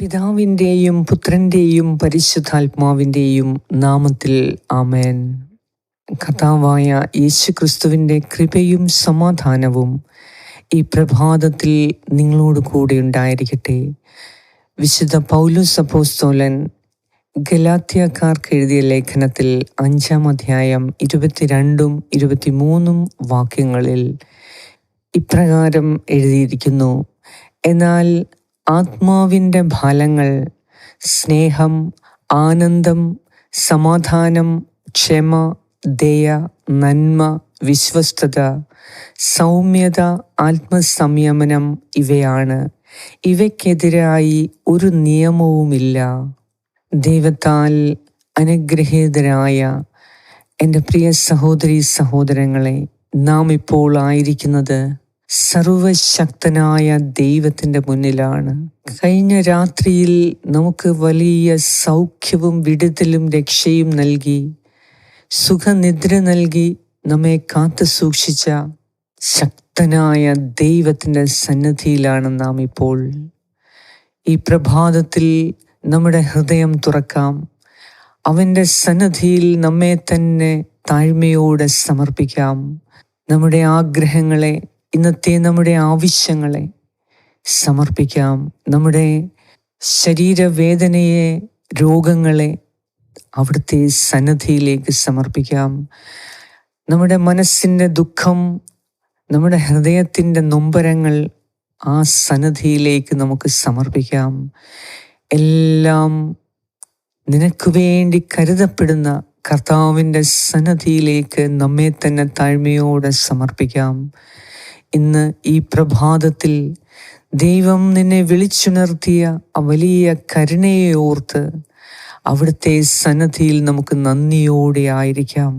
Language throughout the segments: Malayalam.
പിതാവിന്റെയും പുത്രന്റെയും പരിശുദ്ധാത്മാവിന്റെയും നാമത്തിൽ ആമേൻ. കഥാവായ യേശു ക്രിസ്തുവിന്റെ കൃപയും സമാധാനവും ഈ പ്രഭാതത്തിൽ നിങ്ങളോട് കൂടെ ഉണ്ടായിരിക്കട്ടെ. വിശുദ്ധ പൗലുസ് അപ്പോസ്തോലൻ ഗലാത്യക്കാർക്ക് എഴുതിയ ലേഖനത്തിൽ അഞ്ചാം അധ്യായം ഇരുപത്തിരണ്ടും ഇരുപത്തിമൂന്നും വാക്യങ്ങളിൽ ഇപ്രകാരം എഴുതിയിരിക്കുന്നു. എന്നാൽ ആത്മാവിന്റെ ഫലങ്ങൾ സ്നേഹം ആനന്ദം സമാധാനം ക്ഷമ ദയ നന്മ വിശ്വസ്തത സൗമ്യത ആത്മസംയമനം ഇവയാണ്. ഇവയ്ക്കെതിരായി ഒരു നിയമവുമില്ല. ദൈവത്താൽ അനുഗ്രഹീതരായ എന്റെ പ്രിയ സഹോദരി സഹോദരങ്ങളെ നാം ഇപ്പോൾ ആയിരിക്കുന്നത് സർവശക്തനായ ദൈവത്തിന്റെ മുന്നിലാണ്. കഴിഞ്ഞ രാത്രിയിൽ നമുക്ക് വലിയ സൗഖ്യവും വിടുതലും രക്ഷയും നൽകി. സുഖനിദ്ര നൽകി നമ്മെ കാത്തു സൂക്ഷിച്ച ശക്തനായ ദൈവത്തിന്റെ സന്നദ്ധിയിലാണ് നാം ഇപ്പോൾ. ഈ പ്രഭാതത്തിൽ നമ്മുടെ ഹൃദയം തുറക്കാം. അവന്റെ സന്നദ്ധിയിൽ നമ്മെ തന്നെ താഴ്മയോടെ സമർപ്പിക്കാം. നമ്മുടെ ആഗ്രഹങ്ങളെ ഇന്നത്തെ നമ്മുടെ ആവശ്യങ്ങളെ സമർപ്പിക്കാം. നമ്മുടെ ശരീരവേദനയെ രോഗങ്ങളെ അവിടുത്തെ സന്നദ്ധിയിലേക്ക് സമർപ്പിക്കാം. നമ്മുടെ മനസ്സിന്റെ ദുഃഖം നമ്മുടെ ഹൃദയത്തിന്റെ നൊമ്പരങ്ങൾ ആ സന്നദ്ധിയിലേക്ക് നമുക്ക് സമർപ്പിക്കാം. എല്ലാം നിനക്ക് വേണ്ടി കരുതപ്പെടുന്ന കർത്താവിന്റെ സന്നദ്ധിയിലേക്ക് നമ്മെ തന്നെ താഴ്മയോടെ സമർപ്പിക്കാം. ഇന്ന് ഈ പ്രഭാതത്തിൽ ദൈവം നിന്നെ വിളിച്ചുണർത്തിയ ആ വലിയ കരുണയെ ഓർത്ത് അവിടുത്തെ സന്നദ്ധിയിൽ നമുക്ക് നന്ദിയോടെ ആയിരിക്കാം.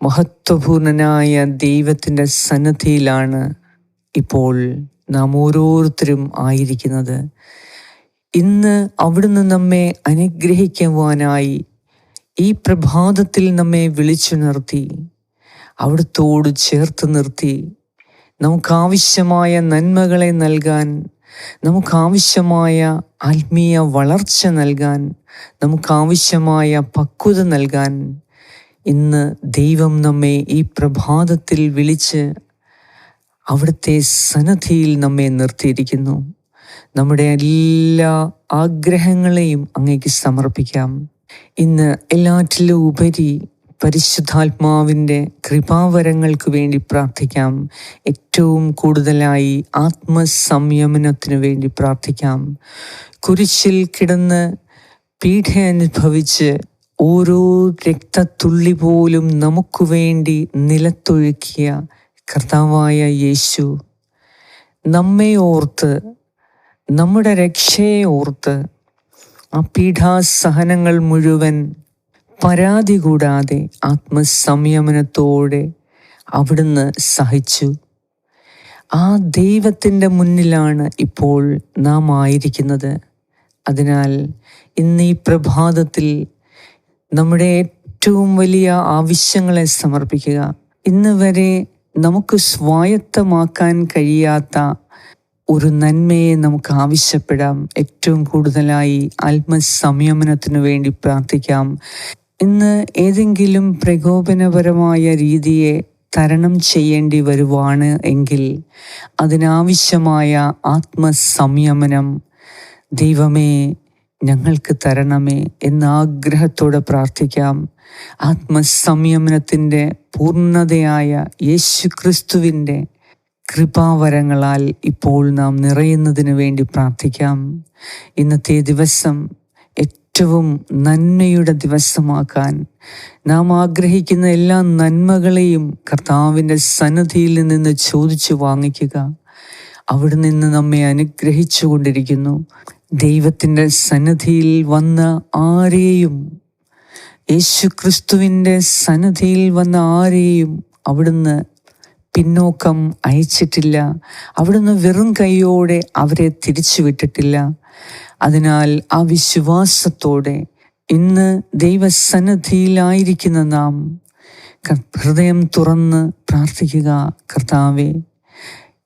മഹത്വപൂർണനായ ദൈവത്തിന്റെ സന്നദ്ധിയിലാണ് ഇപ്പോൾ നാം ഓരോരുത്തരും ആയിരിക്കുന്നത്. ഇന്ന് അവിടുന്ന് നമ്മെ അനുഗ്രഹിക്കുവാനായി ഈ പ്രഭാതത്തിൽ നമ്മെ വിളിച്ചു നിർത്തി അവിടുത്തോട് ചേർത്ത് നിർത്തി നമുക്കാവശ്യമായ നന്മകളെ നൽകാൻ നമുക്കാവശ്യമായ ആത്മീയ വളർച്ച നൽകാൻ നമുക്കാവശ്യമായ പക്വത നൽകാൻ ഇന്ന് ദൈവം നമ്മെ ഈ പ്രഭാതത്തിൽ വിളിച്ച് അവിടുത്തെ സന്നദ്ധിയിൽ നമ്മെ നിർത്തിയിരിക്കുന്നു. നമ്മുടെ എല്ലാ ആഗ്രഹങ്ങളെയും അങ്ങേക്ക് സമർപ്പിക്കാം. ഇന്ന് എല്ലാറ്റിലും ഉപരി പരിശുദ്ധാത്മാവിന്റെ കൃപാവരങ്ങൾക്ക് വേണ്ടി പ്രാർത്ഥിക്കാം. ഏറ്റവും കൂടുതലായി ആത്മസംയമനത്തിനു വേണ്ടി പ്രാർത്ഥിക്കാം. കുരിശിൽ കിടന്ന് പീഠ അനുഭവിച്ച് ഓരോ രക്തത്തുള്ളി പോലും നമുക്ക് വേണ്ടി നിലത്തൊഴുക്കിയ കർത്താവായ യേശു നമ്മെ ഓർത്ത് നമ്മുടെ രക്ഷയെ ഓർത്ത് ആ പീഠാസഹനങ്ങൾ മുഴുവൻ പരാതി കൂടാതെ ആത്മസംയമനത്തോടെ അവിടുന്ന് സഹിച്ചു. ആ ദൈവത്തിന്റെ മുന്നിലാണ് ഇപ്പോൾ നാം ആയിരിക്കുന്നത്. അതിനാൽ ഇന്ന് ഈ പ്രഭാതത്തിൽ നമ്മുടെ ഏറ്റവും വലിയ ആവശ്യങ്ങളെ സമർപ്പിക്കുക. ഇന്ന് വരെ നമുക്ക് സ്വായത്തമാക്കാൻ കഴിയാത്ത ഒരു നന്മയെ നമുക്ക് ആവശ്യപ്പെടാം. ഏറ്റവും കൂടുതലായി ആത്മസംയമനത്തിനു വേണ്ടി പ്രാർത്ഥിക്കാം. ഇന്ന് ഏതെങ്കിലും പ്രകോപനപരമായ രീതിയെ തരണം ചെയ്യേണ്ടി വരുവാണ് എങ്കിൽ അതിനാവശ്യമായ ആത്മസംയമനം ദൈവമേ ഞങ്ങൾക്ക് തരണമേ എന്ന ആഗ്രഹത്തോടെ പ്രാർത്ഥിക്കാം. ആത്മസംയമനത്തിന്റെ പൂർണതയായ യേശു ക്രിസ്തുവിന്റെ കൃപാവരങ്ങളാൽ ഇപ്പോൾ നാം നിറയുന്നതിന് വേണ്ടി പ്രാർത്ഥിക്കാം. ഇന്നത്തെ ദിവസം ഏറ്റവും നന്മയുടെ ദിവസമാക്കാൻ നാം ആഗ്രഹിക്കുന്ന എല്ലാ നന്മകളെയും കർത്താവിന്റെ സന്നദ്ധിയിൽ നിന്ന് ചോദിച്ചു വാങ്ങിക്കുക. അവിടെ നിന്ന് നമ്മെ അനുഗ്രഹിച്ചു കൊണ്ടിരിക്കുന്നു. ദൈവത്തിന്റെ സന്നദ്ധിയിൽ വന്ന ആരെയും യേശു ക്രിസ്തുവിന്റെ സന്നദ്ധിയിൽ വന്ന ആരെയും അവിടുന്ന് പിന്നോക്കം അയച്ചിട്ടില്ല. അവിടുന്ന് വെറും കൈയോടെ അവരെ തിരിച്ചു വിട്ടിട്ടില്ല അതിനാൽ ആ വിശ്വാസത്തോടെ ഇന്ന് ദൈവസന്നദ്ധിയിലായിരിക്കുന്ന നാം ഹൃദയം തുറന്ന് പ്രാർത്ഥിക്കുക കർത്താവെ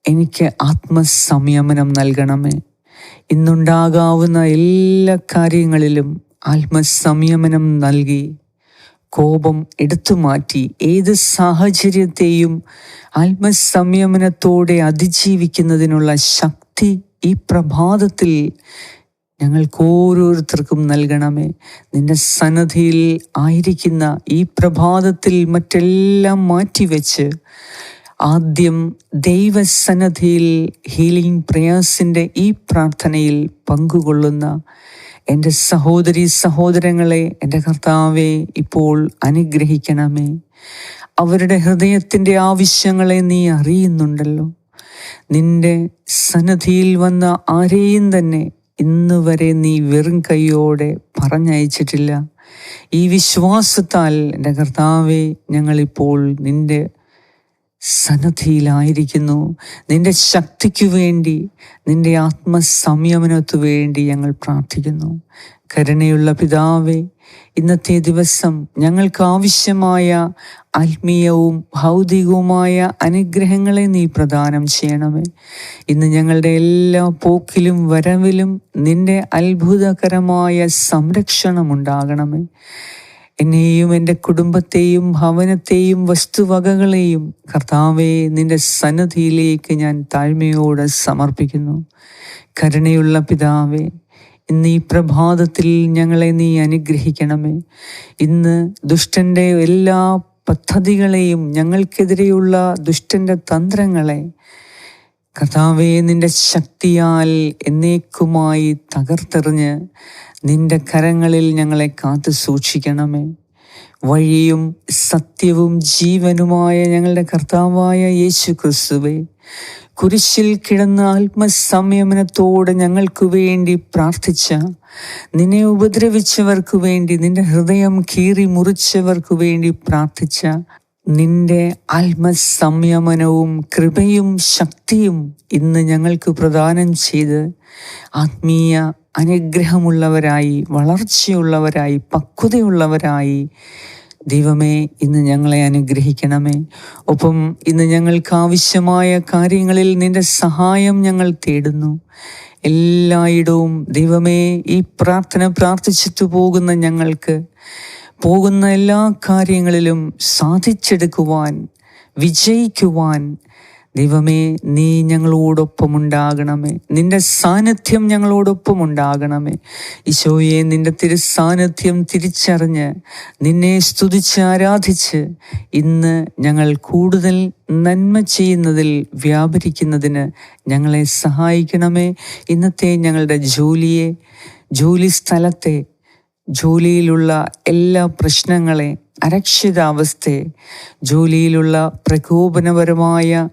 എനിക്ക് ആത്മസംയമനം നൽകണമേ. ഇന്നുണ്ടാകാവുന്ന എല്ലാ കാര്യങ്ങളിലും ആത്മസംയമനം നൽകി കോപം എടുത്തു മാറ്റി ഏത് സാഹചര്യത്തെയും ആത്മസംയമനത്തോടെ അതിജീവിക്കുന്നതിനുള്ള ശക്തി ഈ പ്രഭാതത്തിൽ ഞങ്ങൾക്ക് ഓരോരുത്തർക്കും നൽകണമേ. നിന്റെ സന്നദ്ധിയിൽ ആയിരിക്കുന്ന ഈ പ്രഭാതത്തിൽ മറ്റെല്ലാം മാറ്റിവെച്ച് ആദ്യം ദൈവസന്നദ്ധിയിൽ ഹീലിംഗ് പ്രയാസിന്റെ ഈ പ്രാർത്ഥനയിൽ പങ്കുകൊള്ളുന്ന എന്റെ സഹോദരി സഹോദരങ്ങളെ എന്റെ കർത്താവെ ഇപ്പോൾ അനുഗ്രഹിക്കണമേ. അവരുടെ ഹൃദയത്തിന്റെ ആവശ്യങ്ങളെ നീ അറിയുന്നുണ്ടല്ലോ. നിന്റെ സന്നദ്ധിയിൽ വന്ന ആരെയും തന്നെ ഇന്ന് വരെ നീ വെറും കൈയോടെ പറഞ്ഞയച്ചിട്ടില്ല. ഈ വിശ്വാസത്താൽ എന്റെ കർത്താവെ ഞങ്ങളിപ്പോൾ നിന്റെ സന്നദ്ധിയിലായിരിക്കുന്നു നിന്റെ ശക്തിക്കു വേണ്ടി നിന്റെ ആത്മസംയമനത്തു വേണ്ടി ഞങ്ങൾ പ്രാർത്ഥിക്കുന്നു. കരുണയുള്ള പിതാവേ ഇന്നത്തെ ദിവസം ഞങ്ങൾക്ക് ആവശ്യമായ ആത്മീയവും ഭൗതികവുമായ അനുഗ്രഹങ്ങളെ നീ പ്രദാനം ചെയ്യണമേ. ഇന്ന് ഞങ്ങളുടെ എല്ലാ പോക്കിലും വരവിലും നിന്റെ അത്ഭുതകരമായ സംരക്ഷണം ഉണ്ടാകണമേ. എന്നെയും എന്റെ കുടുംബത്തെയും ഭവനത്തെയും വസ്തുവകകളെയും കർത്താവെ നിന്റെ സന്നദ്ധിയിലേക്ക് ഞാൻ താഴ്മയോടെ സമർപ്പിക്കുന്നു. കരുണയുള്ള പിതാവേ ഇന്ന് ഈ പ്രഭാതത്തിൽ ഞങ്ങളെ നീ അനുഗ്രഹിക്കണമേ. ഇന്ന് ദുഷ്ടന്റെ എല്ലാ പദ്ധതികളെയും ഞങ്ങൾക്കെതിരെയുള്ള ദുഷ്ടന്റെ തന്ത്രങ്ങളെ കർത്താവെ നിന്റെ ശക്തിയാൽ എന്നേക്കുമായി തകർത്തെറിഞ്ഞ് നിന്റെ കരങ്ങളിൽ ഞങ്ങളെ കാത്തു സൂക്ഷിക്കണമേ വഴിയും സത്യവും ജീവനുമായ ഞങ്ങളുടെ കർത്താവായ യേശു ക്രിസ്തുവെ കുരിശിൽ കിടന്ന ആത്മസംയമനത്തോടെ ഞങ്ങൾക്കു വേണ്ടി പ്രാർത്ഥിച്ച നിന്നെ ഉപദ്രവിച്ചവർക്കു വേണ്ടി നിന്റെ ഹൃദയം കീറി മുറിച്ചവർക്ക് വേണ്ടി പ്രാർത്ഥിച്ച നിന്റെ ആത്മസംയമനവും കൃപയും ശക്തിയും ഇന്ന് ഞങ്ങൾക്ക് പ്രദാനം ചെയ്ത് ആത്മീയ അനുഗ്രഹമുള്ളവരായി വളർച്ചയുള്ളവരായി പക്വതയുള്ളവരായി ദൈവമേ ഇന്ന് ഞങ്ങളെ അനുഗ്രഹിക്കണമേ. ഒപ്പം ഇന്ന് ഞങ്ങൾക്ക് ആവശ്യമായ കാര്യങ്ങളിൽ നിന്റെ സഹായം ഞങ്ങൾ തേടുന്നു. എല്ലായിടവും ദൈവമേ ഈ പ്രാർത്ഥന പ്രാർത്ഥിച്ചിട്ടു പോകുന്ന ഞങ്ങൾക്ക് പോകുന്ന എല്ലാ കാര്യങ്ങളിലും സാധിച്ചെടുക്കുവാൻ വിജയിക്കുവാൻ ദൈവമേ നീ ഞങ്ങളോടൊപ്പം ഉണ്ടാകണമേ നിന്റെ സാന്നിധ്യം ഞങ്ങളോടൊപ്പം ഉണ്ടാകണമേ ഈശോയെ നിന്റെ തിരുസാന്നിധ്യം തിരിച്ചറിഞ്ഞ് നിന്നെ സ്തുതിച്ച് ആരാധിച്ച് ഇന്ന് ഞങ്ങൾ കൂടുതൽ നന്മ ചെയ്യുന്നതിൽ വ്യാപരിക്കുന്നതിന് ഞങ്ങളെ സഹായിക്കണമേ. ഇന്നത്തെ ഞങ്ങളുടെ ജോലിയെ ജോലി സ്ഥലത്തെ ജോലിയിലുള്ള എല്ലാ പ്രശ്നങ്ങളെ അരക്ഷിതാവസ്ഥയെ ജോലിയിലുള്ള പ്രകോപനപരമായ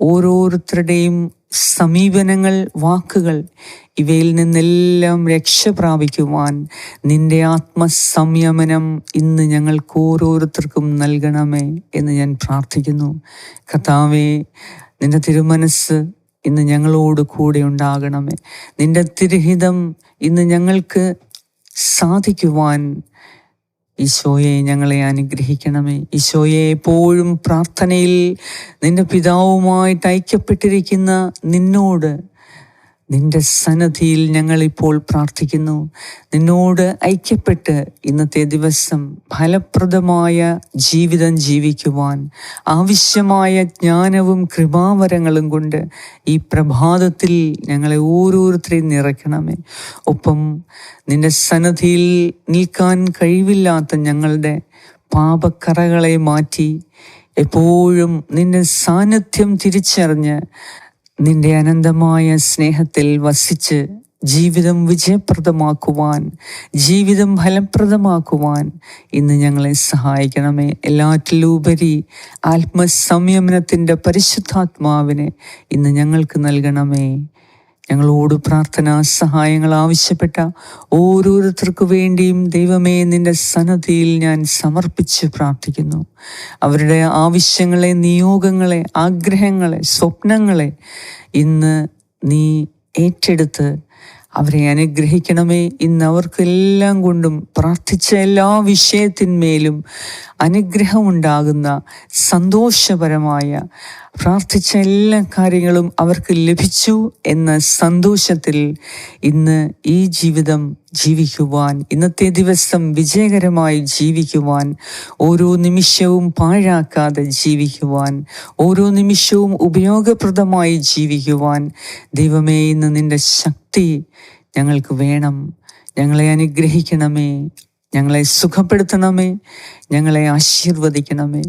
ഓരോരുത്തരുടെയും സമീപനങ്ങൾ വാക്കുകൾ ഇവയിൽ നിന്നെല്ലാം രക്ഷ പ്രാപിക്കുവാൻ നിന്റെ ആത്മസംയമനം ഇന്ന് ഞങ്ങൾക്ക് ഓരോരുത്തർക്കും നൽകണമേ എന്ന് ഞാൻ പ്രാർത്ഥിക്കുന്നു. കഥാവേ നിന്റെ തിരുമനസ് ഇന്ന് ഞങ്ങളോട് കൂടെ ഉണ്ടാകണമേ. നിന്റെ തിരുഹിതം ഇന്ന് ഞങ്ങൾക്ക് സാധിക്കുവാൻ ഈശോയെ ഞങ്ങളെ അനുഗ്രഹിക്കണമേ. ഈശോയെ എപ്പോഴും പ്രാർത്ഥനയിൽ നിന്റെ പിതാവുമായിട്ട് ഐക്യപ്പെട്ടിരിക്കുന്ന നിന്നോട് നിന്റെ സന്നദ്ധിയിൽ ഞങ്ങളിപ്പോൾ പ്രാർത്ഥിക്കുന്നു. നിന്നോട് ഐക്യപ്പെട്ട് ഇന്നത്തെ ദിവസം ഫലപ്രദമായ ജീവിതം ജീവിക്കുവാൻ ആവശ്യമായ ജ്ഞാനവും കൃപാവരങ്ങളും കൊണ്ട് ഈ പ്രഭാതത്തിൽ ഞങ്ങളെ ഓരോരുത്തരെയും നിറയ്ക്കണമേ. ഒപ്പം നിന്റെ സന്നദ്ധിയിൽ നിൽക്കാൻ കഴിവില്ലാത്ത ഞങ്ങളുടെ പാപക്കറകളെ മാറ്റി എപ്പോഴും നിന്റെ സാന്നിധ്യം തിരിച്ചറിഞ്ഞ് നിന്റെ അനന്തമായ സ്നേഹത്തിൽ വസിച്ച് ജീവിതം വിജയപ്രദമാക്കുവാൻ ജീവിതം ഫലപ്രദമാക്കുവാൻ ഇന്ന് ഞങ്ങളെ സഹായിക്കണമേ. എല്ലാറ്റിലുപരി ആത്മസംയമനത്തിന്റെ പരിശുദ്ധാത്മാവിനെ ഇന്ന് ഞങ്ങൾക്ക് നൽകണമേ. ഞങ്ങളോട് പ്രാർത്ഥനാ സഹായങ്ങൾ ആവശ്യപ്പെട്ട ഓരോരുത്തർക്കു വേണ്ടിയും ദൈവമേ നിന്റെ സന്നദ്ധിയിൽ ഞാൻ സമർപ്പിച്ച് പ്രാർത്ഥിക്കുന്നു. അവരുടെ ആവശ്യങ്ങളെ നിയോഗങ്ങളെ ആഗ്രഹങ്ങളെ സ്വപ്നങ്ങളെ ഇന്ന് നീ ഏറ്റെടുത്ത് അവരെ അനുഗ്രഹിക്കണമേ ഇന്ന് അവർക്കെല്ലാം കൊണ്ടും പ്രാർത്ഥിച്ച എല്ലാ വിഷയത്തിന്മേലും അനുഗ്രഹമുണ്ടാകുന്ന സന്തോഷപരമായ പ്രാർത്ഥിച്ച എല്ലാ കാര്യങ്ങളും അവർക്ക് ലഭിച്ചു എന്ന സന്തോഷത്തിൽ ഇന്ന് ഈ ജീവിതം ജീവിക്കുവാൻ ഇന്നത്തെ ദിവസം വിജയകരമായി ജീവിക്കുവാൻ ഓരോ നിമിഷവും പാഴാക്കാതെ ജീവിക്കുവാൻ ഓരോ നിമിഷവും ഉപയോഗപ്രദമായി ജീവിക്കുവാൻ ദൈവമേ ഇന്ന് നിന്റെ ശക്തി ഞങ്ങൾക്ക് വേണം. ഞങ്ങളെ അനുഗ്രഹിക്കണമേ. ഞങ്ങളെ സുഖപ്പെടുത്തണമേ. ഞങ്ങളെ ആശീർവദിക്കണമേ.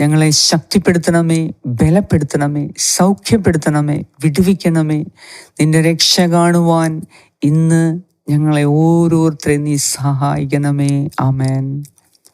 ഞങ്ങളെ ശക്തിപ്പെടുത്തണമേ. ബലപ്പെടുത്തണമേ. സൗഖ്യപ്പെടുത്തണമേ. വിടുവിക്കണമേ. നിന്റെ രക്ഷ കാണുവാൻ ഇന്ന് ഞങ്ങളെ ഓരോരുത്തരെ നീ സഹായിക്കണമേ. ആമേൻ.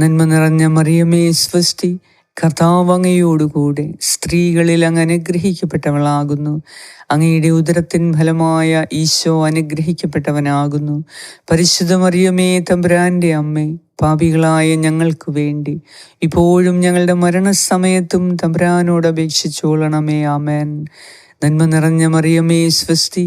നന്മ നിറഞ്ഞ മറിയമേ സ്വസ്തി കർത്താവ് സ്ത്രീകളിൽ അങ്ങ് അനുഗ്രഹിക്കപ്പെട്ടവളാകുന്നു. അങ്ങയുടെ ഉദരത്തിൻ ഫലമായ ഈശോ അനുഗ്രഹിക്കപ്പെട്ടവനാകുന്നു. പരിശുദ്ധ മറിയമേ തമ്പുരാന്റെ അമ്മേ പാപികളായ ഞങ്ങൾക്ക് വേണ്ടി ഇപ്പോഴും ഞങ്ങളുടെ മരണസമയത്തും തമ്പുരാനോട് അപേക്ഷിച്ചോളണമേ ആമേൻ. നന്മ നിറഞ്ഞ മറിയമേ സ്വസ്തി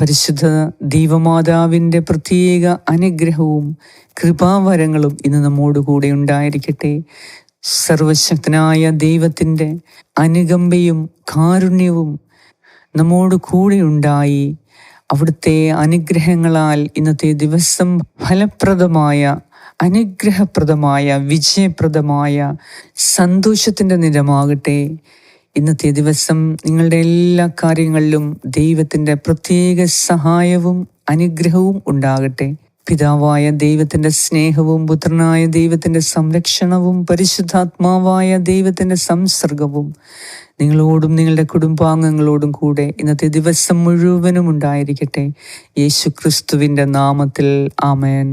പരിശുദ്ധ ദൈവമാതാവിന്റെ പ്രത്യേക അനുഗ്രഹവും കൃപാവരങ്ങളും ഇന്ന് നമ്മോട് കൂടെ ഉണ്ടായിരിക്കട്ടെ. സർവശക്തനായ ദൈവത്തിന്റെ അനുകമ്പയും കാരുണ്യവും നമ്മോട് കൂടെ ഉണ്ടായി. അവിടുത്തെ അനുഗ്രഹങ്ങളാൽ ഇന്നത്തെ ദിവസം ഫലപ്രദമായ അനുഗ്രഹപ്രദമായ വിജയപ്രദമായ സന്തോഷത്തിന്റെ നിരമാകട്ടെ. ഇന്നത്തെ ദിവസം നിങ്ങളുടെ എല്ലാ കാര്യങ്ങളിലും ദൈവത്തിന്റെ പ്രത്യേക സഹായവും അനുഗ്രഹവും ഉണ്ടാകട്ടെ. പിതാവായ ദൈവത്തിന്റെ സ്നേഹവും പുത്രനായ ദൈവത്തിന്റെ സംരക്ഷണവും പരിശുദ്ധാത്മാവായ ദൈവത്തിന്റെ സംസർഗവും നിങ്ങളോടും നിങ്ങളുടെ കുടുംബാംഗങ്ങളോടും കൂടെ ഇന്നത്തെ ദിവസം മുഴുവനും ഉണ്ടായിരിക്കട്ടെ. യേശു ക്രിസ്തുവിന്റെ നാമത്തിൽ ആമേൻ.